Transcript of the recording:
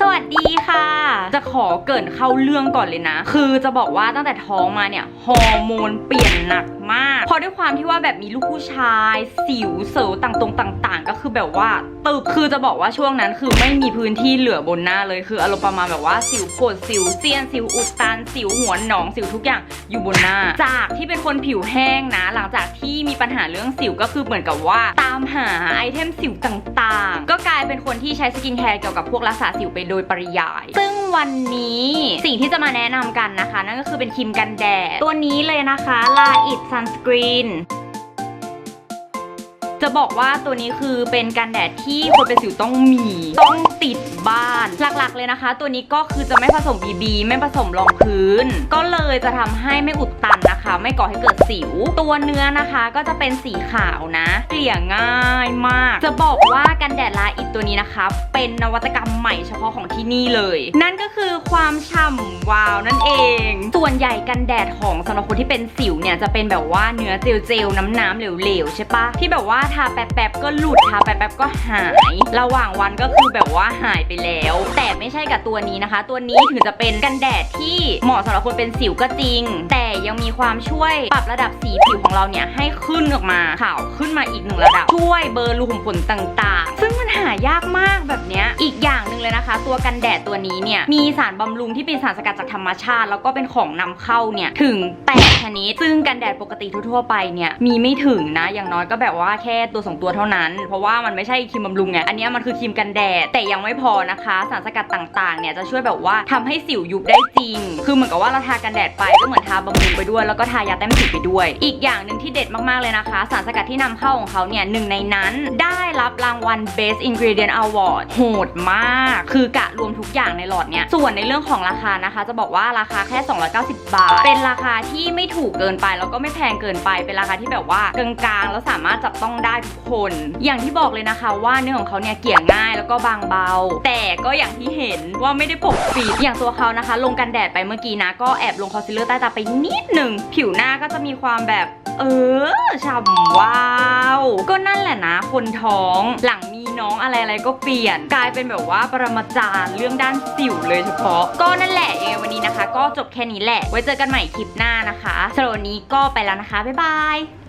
สวัสดีค่ะ จะขอเกินเข้าเรื่องก่อนเลยนะ คือจะบอกว่าตั้งแต่ท้องมาเนี่ยฮอร์โมนเปลี่ยนหนักมากเพราะด้วยความที่ว่าแบบมีลูกผู้ชาย สิวเสลต่างตรงต่าง ๆ ก็คือแบบว่าตึกคือจะบอกว่าช่วงนั้นคือไม่มีพื้นที่เหลือบนหน้าเลยคืออารมณ์ประมาณแบบว่าสิวโผดสิวเซียนสิวอุดตันสิวหัวหนองสิวทุกอย่างอยู่บนหน้า จากที่เป็นคนผิวแห้งนะ หลังจากที่มีปัญหาเรื่องสิวก็คือเหมือนกับว่า ตามหาไอเทมสิวต่างๆ ก็กลายเป็นคนที่ใช้สกินแคร์เกี่ยวกับพวกรักษาสิวไปโดยปริยาย ซึ่งวันนี้ สิ่งที่จะมาแนะนำกันนะคะ นั่นก็คือเป็นครีมกันแดด ตัวนี้เลยนะคะลาอิดซันสกรีนจะบอกว่าตัวนี้คือเป็นกันแดดที่คนเป็นสิวต้องมี ต้องติดบ้าน หลักๆเลยนะคะ ตัวนี้ก็คือจะไม่ผสม BB ไม่ผสมรองพื้น ก็เลยจะทำให้ไม่อุดตันนะคะไม่ก่อให้เกิดสิว ตัวเนื้อนะคะก็จะเป็นสีขาวนะเกลี่ยง่ายมาก จะบอกว่ากันแดดลาอิดตัวนี้นะคะ เป็นนวัตกรรมใหม่เฉพาะของที่นี่เลย นั่นก็คือความฉ่ำวาวนั่นเอง ส่วนใหญ่กันแดดของสำหรับคนที่เป็นสิวเนี่ยจะเป็นแบบว่าเนื้อเจลๆน้ำๆเหลวๆใช่ปะที่แบบว่าทาแป๊บๆก็หลุดทาแป๊บๆก็หาย ระหว่างวันก็คือแบบว่าหายไปแล้ว แต่ไม่ใช่กับตัวนี้นะคะ ตัวนี้ถึงจะเป็นกันแดดที่เหมาะสำหรับคนเป็นสิวก็จริง แต่ ยังมีความช่วยปรับระดับสีผิวของเราเนี่ยให้ขึ้นออกมาขาวขึ้นมาอีกหนึ่งระดับ ช่วยเบลอร์รูขุมขนต่างๆ ซึ่งมันหายากมากแบบนี้อีกอย่างหนึ่งเลยนะคะ ตัวกันแดดตัวนี้เนี่ยมีสารบำรุงที่เป็นสารสกัดจากธรรมชาติ แล้วก็เป็นของนำเข้าเนี่ยถึง8ชนิด ซึ่งกันแดดปกติทั่วๆไปเนี่ยมีไม่ถึงนะอย่างน้อยก็แบบว่าแค่ตัวสองตัวเท่านั้น เพราะว่ามันไม่ใช่ครีมบำรุงไงอันนี้มันคือครีมกันแดดแต่ยังไม่พอนะคะสารสกัดต่างๆเนี่ยจะช่วยแบบว่าทำให้สิวยุบได้จริง คือเหมือนกับว่าเราทากันแดดไปก็เหมือนทาบำรุงไปด้วยแล้วก็ทายาแต้มสิไปด้วย อีกอย่างหนึ่งที่เด็ดมากๆเลยนะคะ สารสกัดที่นำเข้าของเขาเนี่ยหนึ่งในนั้นได้รับรางวัล Best Ingredient Award โหดมาก คือกะรวมทุกอย่างในหลอดเนี่ยส่วนในเรื่องของราคานะคะ จะบอกว่าราคาแค่ 290 บาท เป็นราคาที่ไม่ถูกเกินไป แล้วก็ไม่แพงเกินไปเป็นราคาที่แบบว่ากลางๆแล้วสามารถจับต้องได้ทุกคน อย่างที่บอกเลยนะคะ ว่าเนื้อของเขาเนี่ยเกี่ยง่ายแล้วก็บางเบา แต่ก็อย่างที่เห็นว่าไม่ได้ปกปิดอย่างตัวเขานะคะ ลงกันแดดไปเมื่อกี้นะก็แอบลงคอนซีลเลอร์ใต้ตาไปนิดหนึ่ง ผิวหน้าก็จะมีความแบบ เออฉ่ำว้าว ก็นั่นแหละนะ คนท้องหลังมีน้องอะไรอะไรก็เปลี่ยน กลายเป็นแบบว่าปรมาจารย์เรื่องด้านสิวเลยเฉพาะ ก็นั่นแหละยังไงวันนี้นะคะ ก็จบแค่นี้แหละ ไว้เจอกันใหม่คลิปหน้านะคะสำหรับวันนี้ก็ไปแล้วนะคะบ๊ายบาย